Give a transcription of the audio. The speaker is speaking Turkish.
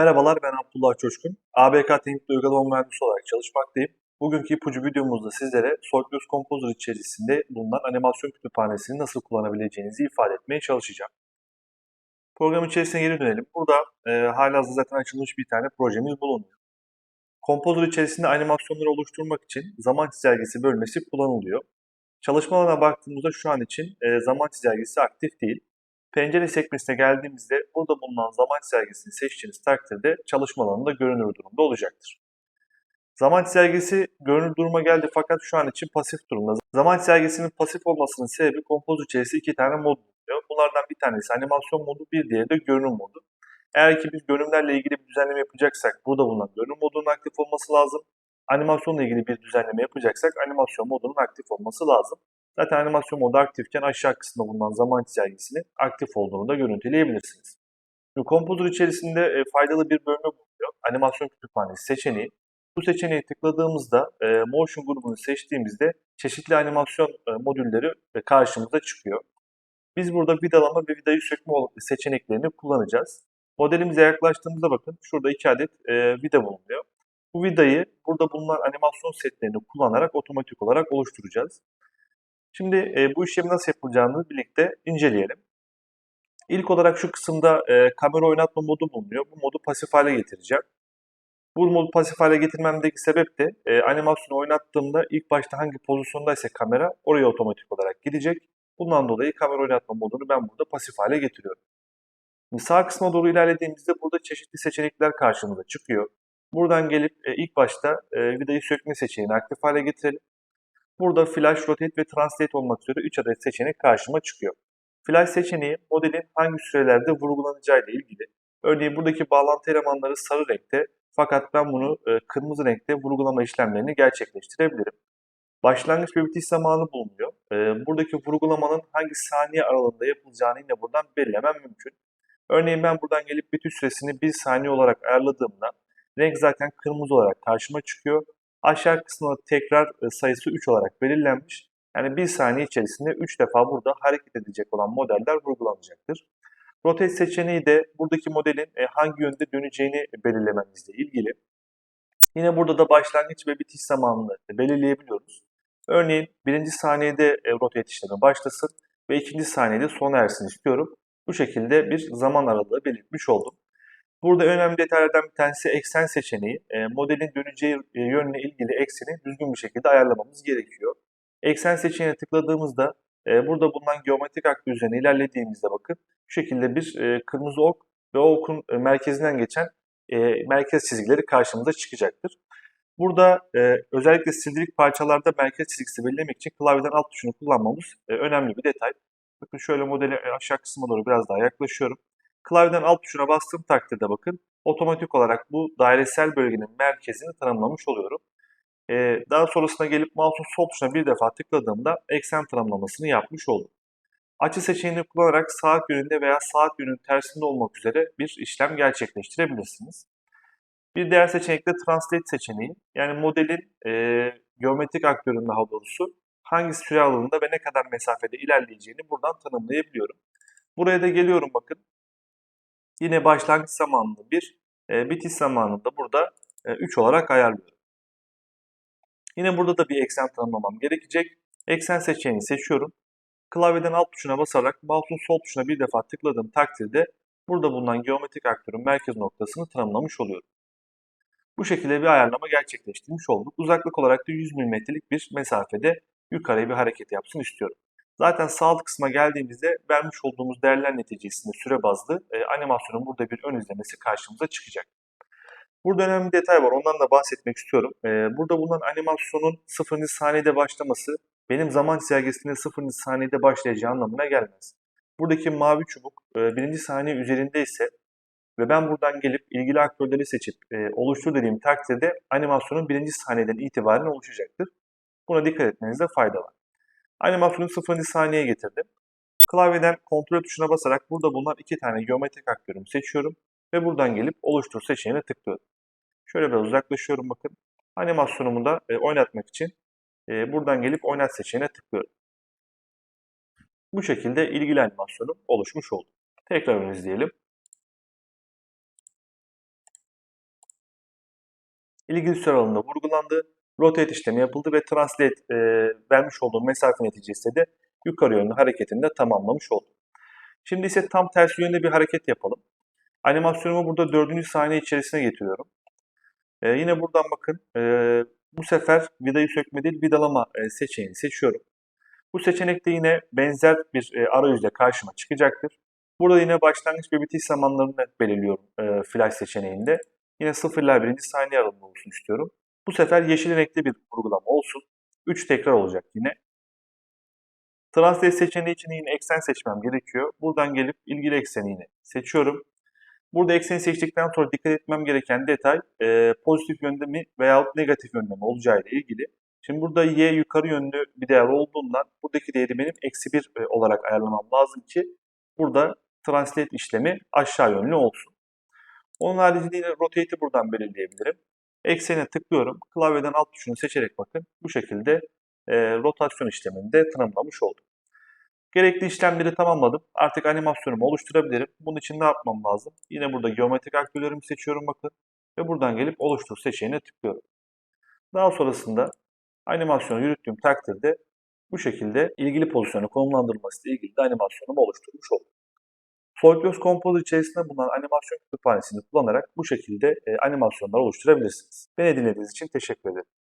Merhabalar ben Abdullah Coşkun. ABK Teknik Uygulama Mühendisi olarak çalışmaktayım. Bugünkü ipucu videomuzda sizlere SolidWorks Composer içerisinde bulunan animasyon kütüphanesini nasıl kullanabileceğinizi ifade etmeye çalışacağım. Program içerisine geri dönelim. Burada e, halihazırda zaten açılmış bir tane projemiz bulunuyor. Composer içerisinde animasyonları oluşturmak için zaman çizelgesi bölmesi kullanılıyor. Çalışma alanına baktığımızda şu an için e, zaman çizelgesi aktif değil. Pencere sekmesine geldiğimizde burada bulunan zaman çizelgesini seçtiğiniz takdirde çalışma alanında görünür durumda olacaktır. Zaman çizelgesi görünür duruma geldi fakat şu an için pasif durumda. Zaman çizelgesinin pasif olmasının sebebi kompoz içerisinde iki tane mod bulunuyor. Bunlardan bir tanesi animasyon modu, bir diğeri de görünüm modu. Eğer ki biz görünümlerle ilgili bir düzenleme yapacaksak burada bulunan görünüm modunun aktif olması lazım. Animasyonla ilgili bir düzenleme yapacaksak animasyon modunun aktif olması lazım. Zaten animasyon modu aktifken aşağı kısmında bulunan zaman çizelgesinin aktif olduğunu da görüntüleyebilirsiniz. Şimdi Composer içerisinde e, faydalı bir bölme bulunuyor. Animasyon kütüphanesi seçeneği. Bu seçeneği tıkladığımızda e, Motion grubunu seçtiğimizde çeşitli animasyon e, modülleri e, karşımıza çıkıyor. Biz burada vidalama ve vidayı sökme seçeneklerini kullanacağız. Modelimize yaklaştığımızda bakın şurada iki adet e, vida bulunuyor. Bu vidayı burada bulunan animasyon setlerini kullanarak otomatik olarak oluşturacağız. Şimdi e, bu işlemi nasıl yapılacağını birlikte inceleyelim. İlk olarak şu kısımda e, kamera oynatma modu bulunuyor. Bu modu pasif hale getireceğim. Bu modu pasif hale getirmemdeki sebep de e, animasyonu oynattığımda ilk başta hangi pozisyondaysa kamera oraya otomatik olarak gidecek. Bundan dolayı kamera oynatma modunu ben burada pasif hale getiriyorum. Şimdi sağ kısma doğru ilerlediğimizde burada çeşitli seçenekler karşımıza çıkıyor. Buradan gelip e, ilk başta e, vidayı sökme seçeneğini aktif hale getirelim. Burada Flash, Rotate ve Translate olmak üzere 3 adet seçenek karşıma çıkıyor. Flash seçeneği modelin hangi sürelerde vurgulanacağı ile ilgili. Örneğin buradaki bağlantı elemanları sarı renkte fakat ben bunu e, kırmızı renkte vurgulama işlemlerini gerçekleştirebilirim. Başlangıç ve bitiş zamanı bulunuyor. E, buradaki vurgulamanın hangi saniye aralığında yapılacağını yine buradan belirlemem mümkün. Örneğin ben buradan gelip bitiş süresini 1 saniye olarak ayarladığımda renk zaten kırmızı olarak karşıma çıkıyor. Aşağı kısmında tekrar e, sayısı 3 olarak belirlenmiş. Yani 1 saniye içerisinde 3 defa burada hareket edecek olan modeller vurgulanacaktır. Rotate seçeneği de buradaki modelin e, hangi yönde döneceğini belirlememizle ilgili. Yine burada da başlangıç ve bitiş zamanını belirleyebiliyoruz. Örneğin birinci saniyede e, rotate işlemi başlasın ve ikinci saniyede sona ersin istiyorum. Bu şekilde bir zaman aralığı belirtmiş oldum. Burada önemli detaylardan bir tanesi eksen seçeneği. E, modelin döneceği e, yönle ilgili ekseni düzgün bir şekilde ayarlamamız gerekiyor. Eksen seçeneğine tıkladığımızda e, burada bulunan geometrik aktör üzerine ilerlediğimizde bakın şu şekilde bir e, kırmızı ok ve o okun e, merkezinden geçen e, merkez çizgileri karşımıza çıkacaktır. Burada e, özellikle sildirik parçalarda merkez çizgisi belirlemek için klavyeden alt tuşunu kullanmamız e, önemli bir detay. Bakın şöyle modeli aşağı kısma doğru biraz daha yaklaşıyorum. Klavyeden alt tuşuna bastığım takdirde bakın otomatik olarak bu dairesel bölgenin merkezini tanımlamış oluyorum. Ee, daha sonrasında gelip mouse'un sol tuşuna bir defa tıkladığımda eksen tanımlamasını yapmış oldum. Açı seçeneğini kullanarak saat yönünde veya saat yönünün tersinde olmak üzere bir işlem gerçekleştirebilirsiniz. Bir diğer seçenek de Translate seçeneği. Yani modelin e, geometrik aktörün daha doğrusu hangi süre aralığında ve ne kadar mesafede ilerleyeceğini buradan tanımlayabiliyorum. Buraya da geliyorum bakın. Yine başlangıç zamanını 1, e, bitiş zamanını da burada e, 3 olarak ayarlıyorum. Yine burada da bir eksen tanımlamam gerekecek. Eksen seçeneğini seçiyorum. Klavyeden alt tuşuna basarak mouse'un sol tuşuna bir defa tıkladığım takdirde burada bulunan geometrik aktörün merkez noktasını tanımlamış oluyorum. Bu şekilde bir ayarlama gerçekleştirmiş olduk. Uzaklık olarak da 100 mm'lik bir mesafede yukarıya bir hareket yapsın istiyorum. Zaten sağlık kısma geldiğimizde vermiş olduğumuz değerler neticesinde süre bazlı e, animasyonun burada bir ön izlemesi karşımıza çıkacak. Burada önemli bir detay var. Ondan da bahsetmek istiyorum. E, burada bulunan animasyonun 0. saniyede başlaması benim zaman çizelgesinde 0. saniyede başlayacağı anlamına gelmez. Buradaki mavi çubuk e, birinci saniye üzerinde ise ve ben buradan gelip ilgili aktörleri seçip e, oluştur dediğim takdirde animasyonun birinci saniyeden itibaren oluşacaktır. Buna dikkat etmenizde fayda var. Animasyonu 0. saniyeye getirdim. Klavyeden kontrol tuşuna basarak burada bulunan iki tane geometrik aktörümü seçiyorum ve buradan gelip oluştur seçeneğine tıklıyorum. Şöyle biraz uzaklaşıyorum bakın. Animasyonumu da e, oynatmak için e, buradan gelip oynat seçeneğine tıklıyorum. Bu şekilde ilgili animasyonum oluşmuş oldu. Tekrar izleyelim. ilgili süre aralığında vurgulandı, rotate işlemi yapıldı ve translate e, vermiş olduğum mesafe neticesinde de yukarı yönlü hareketini de tamamlamış oldu. Şimdi ise tam tersi yönde bir hareket yapalım. Animasyonumu burada dördüncü saniye içerisine getiriyorum. Ee, yine buradan bakın. ee, bu sefer vidayı sökme değil vidalama e, seçeneğini seçiyorum. Bu seçenekte yine benzer bir e, arayüzle karşıma çıkacaktır. Burada yine başlangıç ve bitiş zamanlarını belirliyorum e, flash seçeneğinde. Yine 0 ile 1. saniye aralığında olsun istiyorum. Bu sefer yeşil renkli bir vurgulama olsun. 3 tekrar olacak yine. Translate seçeneği için yine eksen seçmem gerekiyor. Buradan gelip ilgili ekseni yine seçiyorum. Burada ekseni seçtikten sonra dikkat etmem gereken detay e, pozitif yönde mi veyahut negatif yönde mi olacağı ile ilgili. Şimdi burada y yukarı yönlü bir değer olduğundan buradaki değeri benim eksi 1 e, olarak ayarlamam lazım ki burada translate işlemi aşağı yönlü olsun. Onun haricinde yine rotate'i buradan belirleyebilirim. Eksene tıklıyorum. Klavyeden alt tuşunu seçerek bakın bu şekilde e, rotasyon işlemini de tanımlamış oldum. Gerekli işlemleri tamamladım. Artık animasyonumu oluşturabilirim. Bunun için ne yapmam lazım? Yine burada geometrik aktörlerimi seçiyorum bakın. Ve buradan gelip oluştur seçeneğine tıklıyorum. Daha sonrasında animasyonu yürüttüğüm takdirde bu şekilde ilgili pozisyonu konumlandırılması ile ilgili de animasyonumu oluşturmuş oldum. SolidWorks Composer içerisinde bulunan animasyon kütüphanesini kullanarak bu şekilde e, animasyonlar oluşturabilirsiniz. Beni dinlediğiniz için teşekkür ederim.